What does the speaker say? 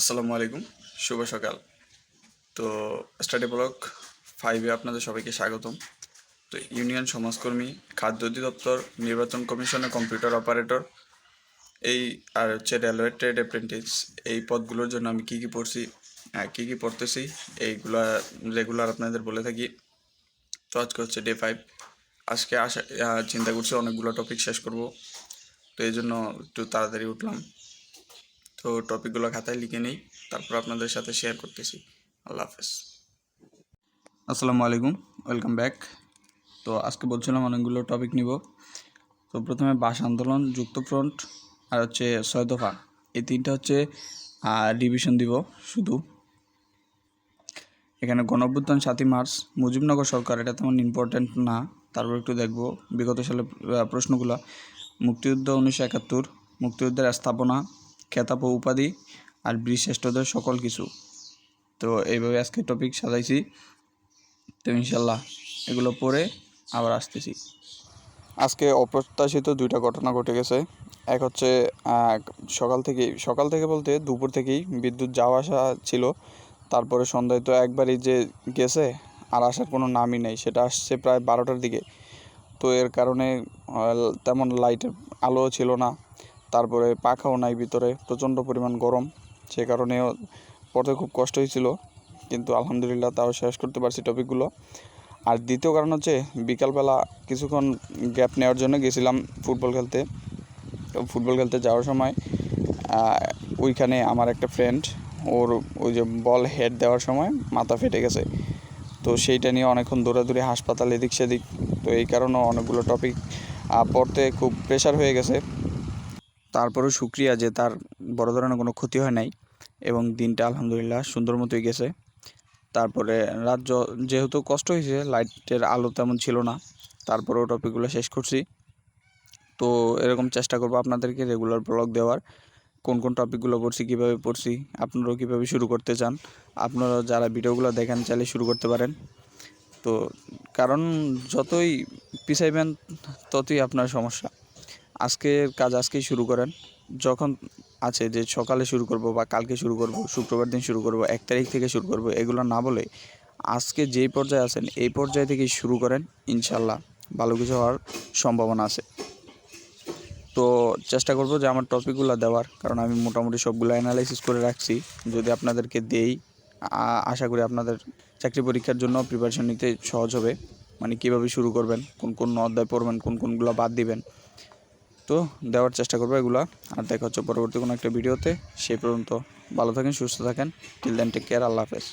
আসসালামু আলাইকুম, শুভ সকাল। তো স্টাডি ব্লক ফাইভে আপনাদের সবাইকে স্বাগতম। তো ইউনিয়ন সমাজকর্মী, খাদ্য অধিদপ্তর, নির্বাচন কমিশনের কম্পিউটার অপারেটর, এই আর হচ্ছে রেলওয়ে ট্রেড অ্যাপ্রেন্টিস, এই পদগুলোর জন্য আমি কী কী পড়ছি কী কী পড়তেছি, এইগুলা রেগুলার আপনাদের বলে থাকি। তো আজকে হচ্ছে ডে ফাইভ। আজকে আসা চিন্তা করছি অনেকগুলো টপিক শেষ করব। তো এই জন্য একটু তাড়াতাড়ি উঠলাম। তো টপিকগুলো খাতায় লিখে নিই, তারপর আপনাদের সাথে শেয়ার করতেছি। আল্লাহ হাফেজ। আসসালামু আলাইকুম ওয়েলকাম ব্যাক তো আজকে বলছিলাম অনেকগুলো টপিক নিব। তো প্রথমে বাস আন্দোলন যুক্তফ্রন্ট আর হচ্ছে ছয় দফা। এই তিনটা হচ্ছে ডিভিশন দিব শুধু। এখানে গণঅভ্যুত্থান সাতই মার্চ, মুজিবনগর সরকার, এটা তেমন ইম্পর্ট্যান্ট না। তারপর একটু দেখব বিগত সালে প্রশ্নগুলো। মুক্তিযুদ্ধ উনিশশো একাত্তর, মুক্তিযুদ্ধের স্থাপনা খেতাব উপাধি আর বীরশ্রেষ্ঠদের সকল কিছু। তো এইভাবে আজকে টপিক সাজাইছি। তো ইনশাল্লাহ এগুলো পড়ে আবার আসতেছি। আজকে অপ্রত্যাশিত দুইটা ঘটনা ঘটে গেছে। এক হচ্ছে সকাল থেকে সকাল থেকে বলতে দুপুর থেকেই বিদ্যুৎ যাওয়া আসা ছিল। তারপরে সন্ধ্যায় তো একবারই যে গেছে, আর আসার কোনো নামই নেই। সেটা আসছে প্রায় বারোটার দিকে। তো এর কারণে তেমন লাইটের আলোও ছিল না। তারপরে পাখাও নাই ভিতরে, প্রচণ্ড পরিমাণ গরম। সে কারণেও পড়তে খুব কষ্ট হয়েছিল, কিন্তু আলহামদুলিল্লাহ তাও শেষ করতে পারছি টপিকগুলো। আর দ্বিতীয় কারণ হচ্ছে, বিকালবেলা কিছুক্ষণ গ্যাপ নেওয়ার জন্য গেছিলাম ফুটবল খেলতে। ফুটবল খেলতে যাওয়ার সময় ওইখানে আমার একটা ফ্রেন্ড ওর ওই যে বল হেড দেওয়ার সময় মাথা ফেটে গেছে। তো সেইটা নিয়ে অনেকক্ষণ দৌড়াদৌড়ি, হাসপাতাল এদিক সেদিক। তো এই কারণেও অনেকগুলো টপিক পড়তে খুব প্রেশার হয়ে গেছে। তারপরেও শুক্রিয়া যে তার বড় ধরনের কোনো ক্ষতি হয় নাই এবং দিনটা আলহামদুলিল্লাহ সুন্দর মতোই গেছে। তারপরে রাত যেহেতু কষ্ট হয়েছে, লাইটের আলো তেমন ছিল না, তারপরেও টপিকগুলো শেষ করছি। তো এরকম চেষ্টা করব আপনাদেরকে রেগুলার ব্লগ দেওয়ার, কোন কোন টপিকগুলো পড়ছি, কীভাবে পড়ছি, আপনারাও কীভাবে শুরু করতে চান, আপনারা যারা ভিডিওগুলো দেখেন চাইলে শুরু করতে পারেন। তো কারণ যতই পিছাইবেন, ততই আপনার সমস্যা। আজকের কাজ আজকেই শুরু করেন। যখন আছে যে সকালে শুরু করব বা কালকে শুরু করব, শুক্রবার দিন শুরু করব, এক তারিখ থেকে শুরু করব, এগুলো না বলে আজকে যেই পর্যায়ে আছেন, এই পর্যায় থেকেই শুরু করেন, ইনশাল্লাহ ভালো কিছু হওয়ার সম্ভাবনা আছে। তো চেষ্টা করব যে আমার টপিকগুলো দেওয়ার, কারণ আমি মোটামুটি সবগুলো অ্যানালাইসিস করে রাখছি। যদি আপনাদেরকে দেই আশা করি আপনাদের চাকরি পরীক্ষার জন্য প্রিপারেশন নিতে সহজ হবে। মানে কীভাবে শুরু করবেন, কোন কোন অধ্যায় পড়বেন, কোন কোনগুলো বাদ দিবেন। তো দেওয়ার চেষ্টা করব এগুলা। আর দেখা হচ্ছে পরবর্তী কোনো একটা ভিডিওতে। সেই পর্যন্ত ভালো থাকেন, সুস্থ থাকেন। টিল দেন টেক কেয়ার আল্লাহ হাফেজ।